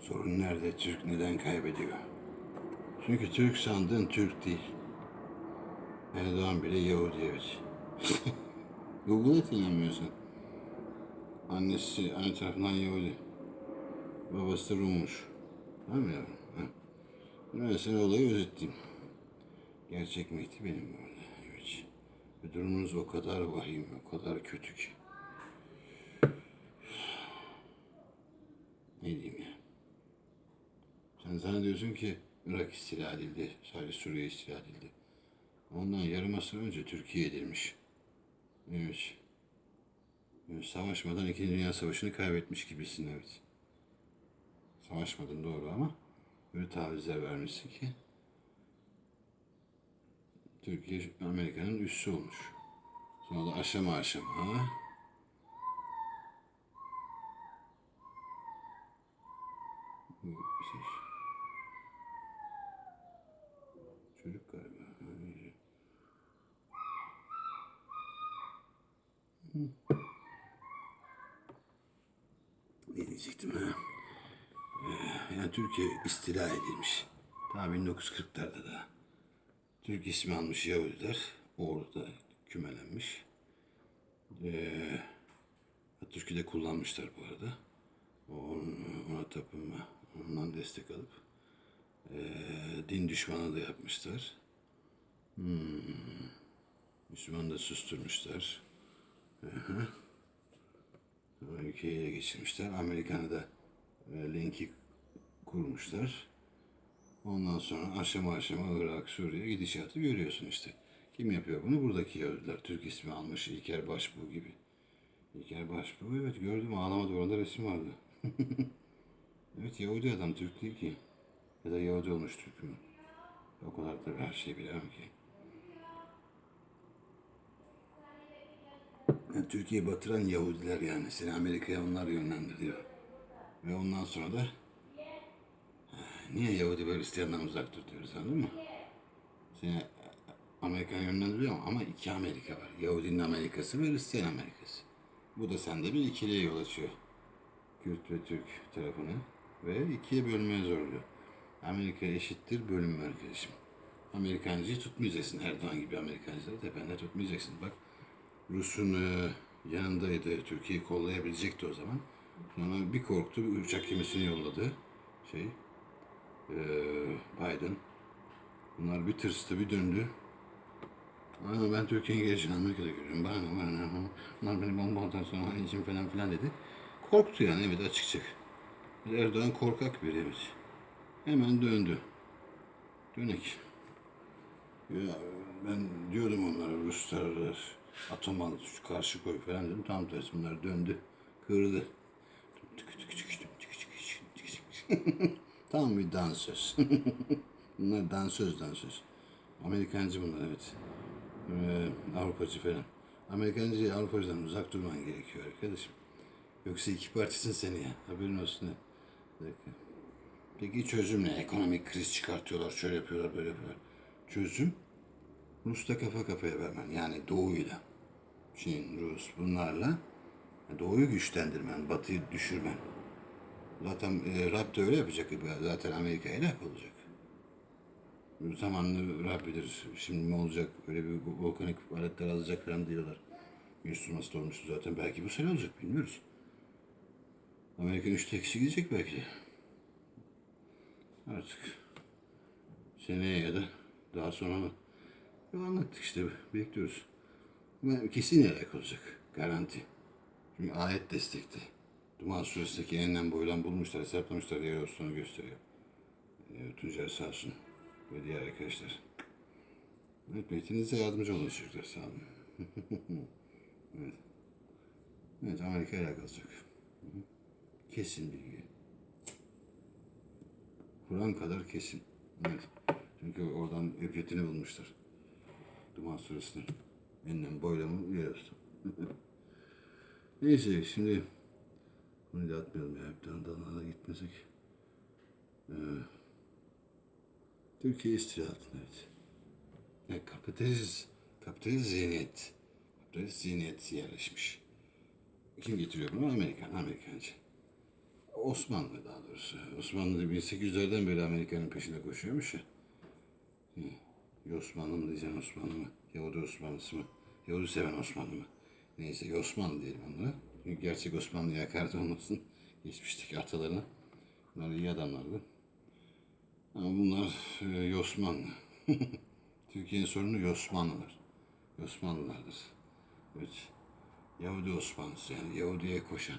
Sorun nerede? Türk neden kaybediyor? Çünkü Türk sandığın Türk değil. Erdoğan bile Yahudi evet. Google'a inanmıyorsun. Annesi anne tarafından Yahudi. Babası da Rummuş. Tamam mı yavrum? Ha. Sana olayı özetleyeyim. Gerçek Mehdi benim arada. Evet. Ve durumunuz o kadar vahim, o kadar kötü ki. Ne diyeyim ya? Sen zannediyorsun ki Irak istila edildi, sadece Suriye istila edildi. Ondan yarım asır önce Türkiye edilmiş. Evet. Evet, Savaşmadan İkinci Dünya Savaşı'nı kaybetmiş gibisin evet. Savaşmadın doğru ama öyle tavizler vermişsin ki Türkiye Amerika'nın üssü olmuş. Sonra da aşama aşama ha? Bu şey. Çocuk galiba. Ne diyecektim ha? Ee, yani Türkiye istila edilmiş. Daha 1940'larda da. Türk ismi almış Yahudiler. Orada kümelenmiş. Ee, Türkiye'de kullanmışlar bu arada. O- Ona tapınma, ondan destek alıp ee, din düşmanı da yapmışlar. Hmm. Müslüman da susturmuşlar. Hı-hı. Sonra Ülkeyi ele geçirmişler. Amerikan'ı da e, linki kurmuşlar. Ondan sonra aşama aşama Irak, Suriye gidişatı görüyorsun işte. Kim yapıyor bunu? Buradaki Yahudiler. Türk ismi almış İlker Başbuğ gibi. İlker Başbuğ evet gördüm ağlama duvarında resim vardı. evet Yahudi adam Türk değil ki. Ya da Yahudi olmuş Türk mü? O kadar da her şeyi bilemem ki. Yani Türkiye'yi batıran Yahudiler yani. Seni Amerika'ya onlar yönlendiriyor. Ve ondan sonra da Niye Yahudi ve Hristiyandan uzak dur diyoruz anladın mı? Seni Amerika yönlendiriyor ama iki Amerika var. Yahudinin Amerikası ve Hristiyan Amerikası. Bu da sende bir ikiliye yol açıyor. Kürt ve Türk tarafını ve ikiye bölmeye zorluyor. Amerika eşittir bölünme arkadaşım. Amerikancıyı tutmayacaksın. Erdoğan gibi Amerikancıları tepende tutmayacaksın. Bak Rus'un e, yanındaydı. Türkiye'yi kollayabilecekti o zaman. Sonra bir korktu. Bir uçak gemisini yolladı. Şey, ee, Biden. Bunlar bir tırstı, bir döndü. Ama ben Türkiye'nin geleceğini Amerika'da görüyorum. Bana bana bunlar beni bombaladıktan sonra için falan filan dedi. Korktu yani evet açık Erdoğan korkak biri evet. Hemen döndü. Dönek. Ya ben diyordum onlara Ruslar atom alıp karşı koy falan dedim. Tam tersi bunlar döndü. Kırdı. Tam bir dansöz. bunlar dansöz dansöz. Amerikancı bunlar evet. Ee, Avrupacı falan. Amerikancı Avrupacıdan uzak durman gerekiyor arkadaşım. Yoksa iki partisin seni ya. Haberin olsun. ha. Peki çözüm ne? Ekonomik kriz çıkartıyorlar, şöyle yapıyorlar, böyle yapıyorlar. Çözüm Rus'ta kafa kafaya vermen. Yani Doğu'yla. Çin, Rus bunlarla Doğu'yu güçlendirmen, Batı'yı düşürmen. Zaten e, Rab da öyle yapacak. Zaten Amerika helak olacak. Zamanlı Rab bilir. Şimdi ne olacak? Öyle bir volkanik aletler alacak falan diyorlar. Yüz tutması olmuştu zaten. Belki bu sene olacak bilmiyoruz. Amerika üçte eksi gidecek belki de. Artık seneye ya da daha sonra mı? Ya anlattık işte bekliyoruz. Ama kesin helak olacak. Garanti. Çünkü ayet destekti. Duman suresindeki enlem boylan bulmuşlar, hesaplamışlar yer olsun gösteriyor. E, Tuncer sağ olsun ve diğer arkadaşlar. Evet, metinize yardımcı olun çocuklar sağ olun. evet. Evet, Amerika helak olacak. Kesin bilgi. Kur'an kadar kesin. Evet. Çünkü oradan ücretini bulmuşlar. Duman suresinin. Enlem boylamı olsun. Neyse şimdi bunu da atmayalım ya. Bir tane dalına gitmesek. Ee, Türkiye istila altında evet. Yani kapitalist, kapitalist zihniyet. Kapitalist zihniyet yerleşmiş. Kim getiriyor bunu? Amerikan, Amerikancı. Osmanlı daha doğrusu. Osmanlı 1800'lerden beri Amerika'nın peşinde koşuyormuş ya. Hı. Osmanlı mı diyeceğim Osmanlı mı? Yahudi Osmanlısı mı? Yahudi seven Osmanlı mı? Neyse Osmanlı diyelim onlara. Çünkü gerçek Osmanlı'ya hakaret olmasın. Geçmişteki atalarına. Bunlar iyi adamlardı. Ama bunlar e, Yosmanlı. Türkiye'nin sorunu Yosmanlılar. Yosmanlılardır. Evet. Yahudi Osmanlısı yani Yahudi'ye koşan.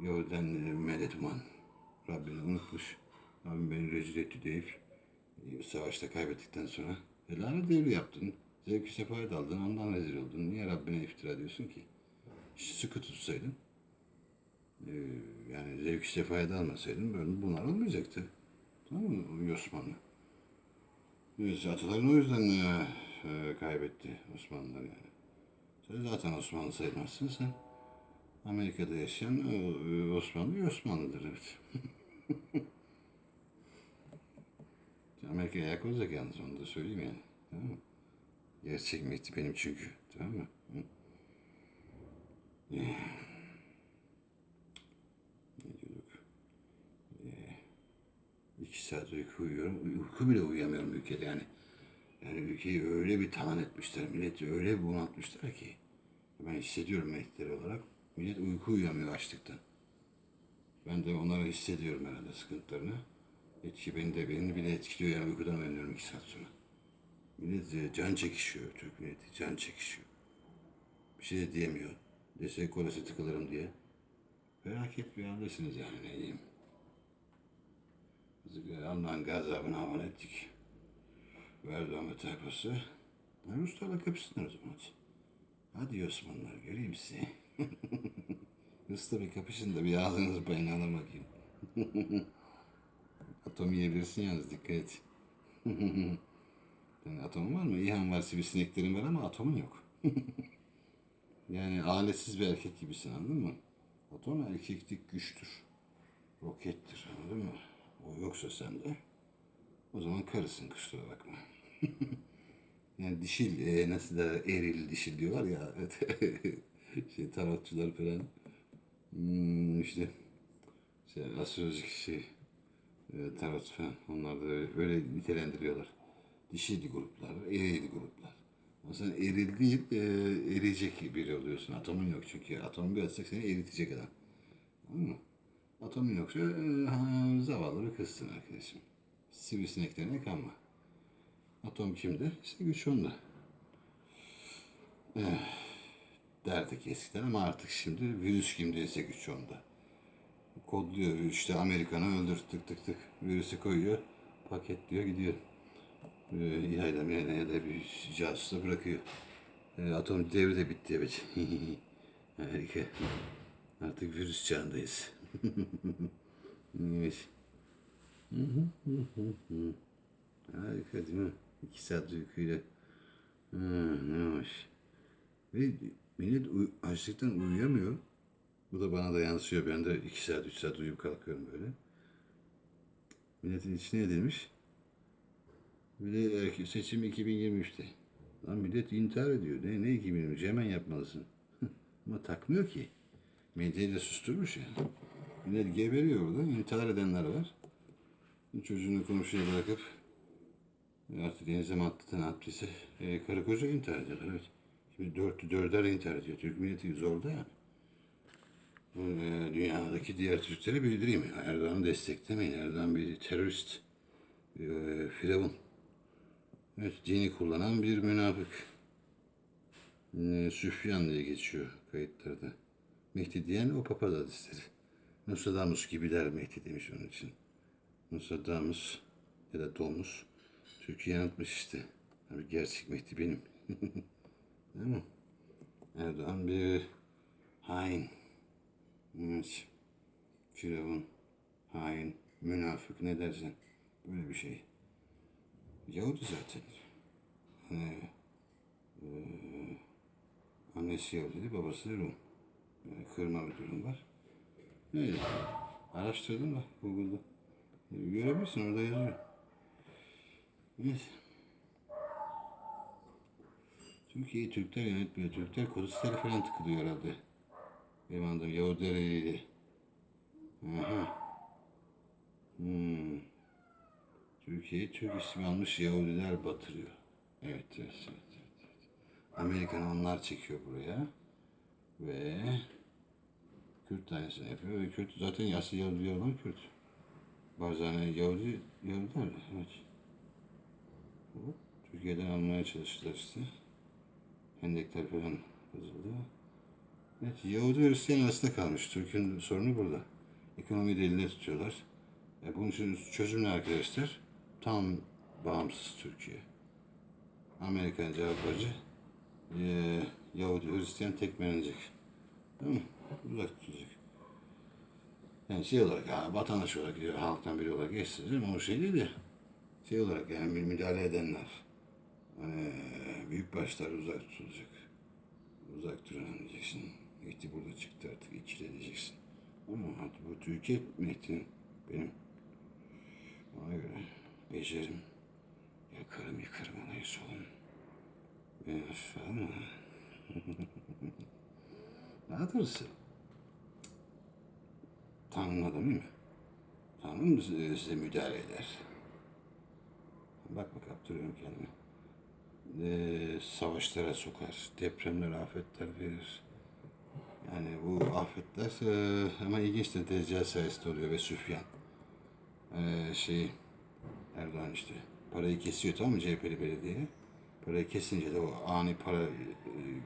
Yahudiden e, medet uman. Rabbini unutmuş. Rabbim beni rezil etti deyip savaşta kaybettikten sonra e, lanet devri yaptın. Zevki sefayet aldın, ondan rezil oldun. Niye Rabbine iftira diyorsun ki? Sıkı tutsaydın, e, yani zevki sefayet almasaydın böyle bunlar olmayacaktı. Tamam mı Osmanlı? Evet, ataların o yüzden e, e, kaybetti Osmanlılar yani. Sen zaten Osmanlı sayılmazsın sen. Amerika'da yaşayan e, Osmanlı Osmanlıdır evet. Amerika'ya ayak olacak yalnız onu da söyleyeyim yani. Tamam mı? Gerçek Mehdi benim çünkü. Tamam mı? Eh. Ne diyorduk? Eh. İki saat uyku uyuyorum. Uyku bile uyuyamıyorum ülkede yani. Yani ülkeyi öyle bir talan etmişler. Milleti öyle bir bunaltmışlar ki. Ben hissediyorum Mehdileri olarak. Millet uyku uyuyamıyor açlıktan. Ben de onları hissediyorum herhalde sıkıntılarını. Etki beni de beni bile etkiliyor yani uykudan uyanıyorum iki saat sonra. Millet can çekişiyor Türk milleti can çekişiyor. Bir şey de diyemiyor. Dese kolası tıkılırım diye. Felaket bir andasınız yani ne diyeyim. Biz Allah'ın gazabına havale ettik. Erdoğan ve tayfası. Ruslarla kapışsınlar o zaman hadi. Osmanlılar göreyim sizi. Rus'la bir kapışın da bir ağzınızı payını alın. Atom yiyebilirsin yalnız dikkat et. Yani atomun var mı? İHA'm var, sivrisineklerin var ama atomun yok. yani aletsiz bir erkek gibisin anladın mı? Atom erkeklik güçtür. Rokettir anladın mı? O yoksa sende. O zaman karısın kusura bakma. yani dişil, e, nasıl da eril dişil diyorlar ya. şey tarotçular falan. Hmm, işte şey, astrolojik şey, e, falan. Onlar da öyle, nitelendiriyorlar. Dişil gruplar, eril gruplar. Ama sen eril değil, e, eriyecek biri oluyorsun. Atomun yok çünkü. Atomun bir atsak seni eritecek adam. Anladın mı? Atomun yoksa e, ha, zavallı bir kızsın arkadaşım. Sivrisineklerine kanma. Atom kimde? İşte güç onda. Eh, derdik eskiden ama artık şimdi virüs kimdeyse güç onda. Kodluyor işte Amerikan'ı öldür tık tık tık. Virüsü koyuyor, paketliyor gidiyor. Yayla meyla ya da bir casusa bırakıyor. Ee, atom devri de bitti evet. Harika. Artık virüs çağındayız. evet. Harika değil mi? İki saat uykuyla. Ha, ne hoş. Ve millet uy- açlıktan uyuyamıyor. Bu da bana da yansıyor. Ben de iki saat, üç saat uyuyup kalkıyorum böyle. Milletin içine edilmiş. Bir de seçim 2023'te. Lan millet intihar ediyor. Ne, ne 2023? Hemen yapmalısın. Ama takmıyor ki. Medyayı da susturmuş ya. Millet geberiyor orada. İntihar edenler var. Çocuğunu komşuya bırakıp e, artık denize mi attı ne yaptıysa e, karı koca intihar ediyorlar. Evet. Şimdi dörtlü dörder intihar ediyor. Türk milleti zorda yani. Bu, e, dünyadaki diğer Türklere bildireyim. Erdoğan'ı desteklemeyin. Erdoğan bir terörist. E, firavun. Evet, dini kullanan bir münafık. E, Süfyan diye geçiyor kayıtlarda. Mehdi diyen o papaz hadisleri. Nostradamus gibiler Mehdi demiş onun için. Nostradamus ya da Domus. Türkiye yanıltmış işte. Abi gerçek Mehdi benim. Değil mi? Erdoğan bir hain. Evet. Firavun, hain, münafık ne dersen. Böyle bir şey. Yahudi zaten. Hani, eee, annesi Yahudi, babası Rum. Yani kırma bir durum var. Öyle. Araştırdım da Google'da. E, Görebilirsin orada yazıyor. Evet. Türkiye'yi Türkler yönetmiyor. Türkler Kudüs'lere falan tıkılıyor herhalde. Benim anladığım Yahudiler eliyle. Aha. Hmm. Türkiye'yi Türk ismi almış Yahudiler batırıyor. Evet, evet, evet. evet, evet. Onlar çekiyor buraya. Ve Kürt aynısını yapıyor. Ve Kürt zaten asıl Yahudi olan Kürt. Barzani Yahudi, Yahudiler evet. Türkiye'den almaya çalıştılar işte. Hendekler falan kazıldı. Evet, Yahudi Hristiyan arasında kalmış. Türk'ün sorunu burada. Ekonomiyi de elinde tutuyorlar. E bunun için çözüm ne arkadaşlar? Tam bağımsız Türkiye. Amerikan cevap. E, Yahudi, Hristiyan tekmelenecek. Değil mi? Uzak tutacak. Yani şey olarak, ha, vatandaş olarak, ya, halktan biri olarak geçsin. değil? O şey değil de. Şey olarak yani müdahale edenler. Hani büyük başlar uzak tutulacak. Uzak durun diyeceksin. Mehdi burada çıktı artık ikile diyeceksin. Ama bu Türkiye Mehdi'nin benim. Ona göre becerim. Yakarım yıkarım olayı solun. Ben ama. Daha doğrusu. Tanrı mı size, size müdahale eder? Bak bak kaptırıyorum kendimi. Ee, savaşlara sokar, depremler, afetler verir. Yani bu afetler e, ama ilginç de Deccal sayesinde oluyor ve Süfyan. Ee, şey Erdoğan işte parayı kesiyor tamam mı CHP'li belediye. Parayı kesince de o ani para e,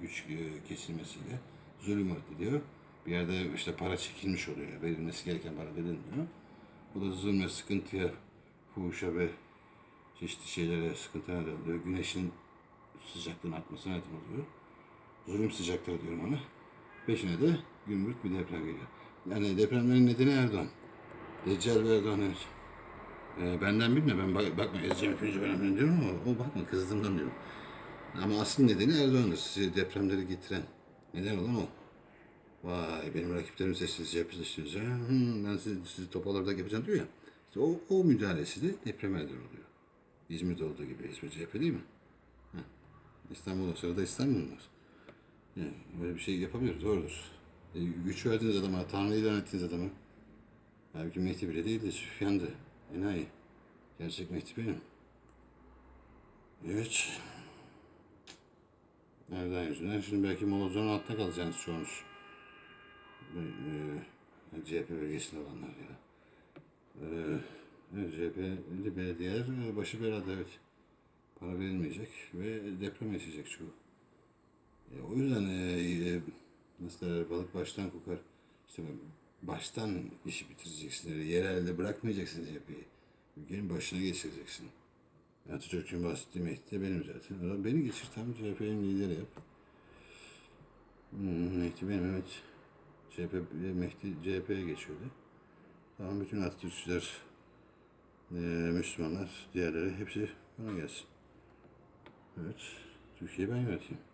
güç e, kesilmesiyle zulüm diyor. Bir yerde işte para çekilmiş oluyor. Verilmesi gereken para verilmiyor. Bu da zulme, sıkıntıya, fuhuşa ve çeşitli şeylere, sıkıntıya neden oluyor. Güneşin sıcaklığın artmasına neden oluyor. Zulüm sıcaklığı diyorum ona. Peşine de gümbürt bir deprem geliyor. Yani depremlerin nedeni Erdoğan. Deccal ve Erdoğan evet. Ee, benden bilme ben bak, bakma ezeceğim ben önemli diyorum ama o bakma kızdığımdan diyorum. Ama asıl nedeni Erdoğan'dır. Size depremleri getiren. Neden olan o. Vay benim rakiplerim yapıyorsunuz. Ha? Hmm, ben sizi, sizi topalarda yapacağım diyor ya. İşte o, o müdahalesi de depreme neden oluyor. İzmir'de olduğu gibi. İzmir CHP değil mi? Ha. İstanbul'da sırada İstanbul var. Yani böyle bir şey yapabilir, doğrudur. E, güç verdiğiniz adama, Tanrı ilan ettiğiniz adamı. Halbuki Mehdi bile değildi, Süfyan'dı. Enayi. Gerçek Mehdi benim. Evet. Nereden yüzünden? Şimdi belki Molozov'un altında kalacaksınız çoğunuz. E, CHP bölgesinde olanlar ya. E, evet, CHP'li belediyeler e, başı belada evet. Para verilmeyecek ve deprem yaşayacak çoğu. E, o yüzden e, e, nasıl derler, balık baştan kokar. İşte baştan işi bitireceksin. Yerelde bırakmayacaksın CHP'yi. Ülkenin başına geçireceksin. Atatürk'ün bahsettiği Mehdi de benim zaten. O zaman beni geçir tam CHP'nin lideri yap. Hmm, Mehdi benim evet. CHP, Mehdi CHP'ye geçiyordu. Tamam bütün Atatürkçüler, e, Müslümanlar, diğerleri hepsi bana gelsin. Evet, Türkiye'yi ben yöneteyim.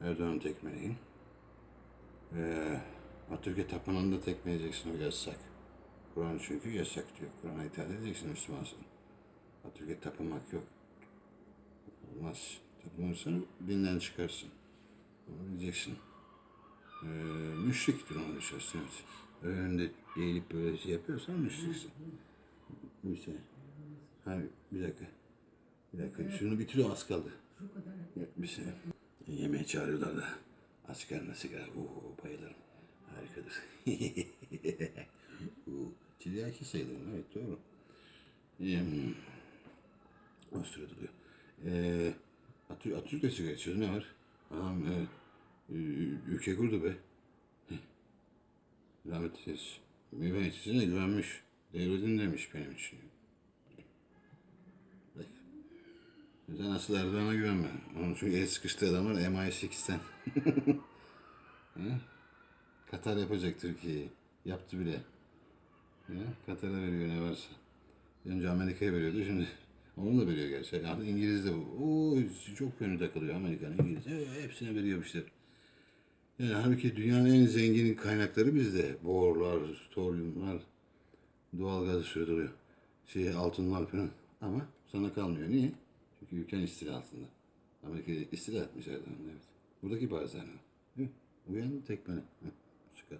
Erdoğan'ı tekmeleyin. Ee, Atatürk'e tapınanı da tekmeleyeceksin o yasak. Kur'an çünkü yasak diyor. Kur'an'a itaat edeceksin Müslümansın. Atatürk'e tapınmak yok. Olmaz. Tapınırsan dinden çıkarsın. Onu bileceksin. Ee, müşriktir onu düşersin. Evet. Önünde eğilip böyle şey yapıyorsan müşriksin. Şey. Ha, bir dakika. Bir dakika. Şunu bitiriyor az kaldı. Bir şey. Yemeğe çağırıyorlar da. Karnına sigara. Oo, bayılırım. Harikadır. Oo, Tiryaki sayılırım. Evet doğru. Hmm. O sırada diyor. Ee, Atü, Atatürk de sigara içiyordu. Ne var? Adam e, e, ülke kurdu be. Heh. Rahmet eylesin. Müveyyetçisine güvenmiş. Devletin demiş benim için. Sen asıl Erdoğan'a güvenme. Onun çünkü el sıkıştığı adam var MI6'ten. He? Katar yapacak Türkiye'yi. Yaptı bile. He? Katar'a veriyor ne varsa. Önce Amerika'ya veriyordu şimdi. Onu da veriyor gerçi. Artık İngiliz de bu. Oo, çok yönü takılıyor Amerikan, İngiliz. E, hepsine veriyor şeyler. Yani halbuki dünyanın en zengin kaynakları bizde. Borlar, toryumlar, doğalgazı sürdürüyor. Şey, altınlar falan. Ama sana kalmıyor. Niye? Çünkü ülken istila altında. Amerika istila etmiş Erdoğan. Evet. Buradaki bazen o. Uyan tekmene. Hı? Çıkar.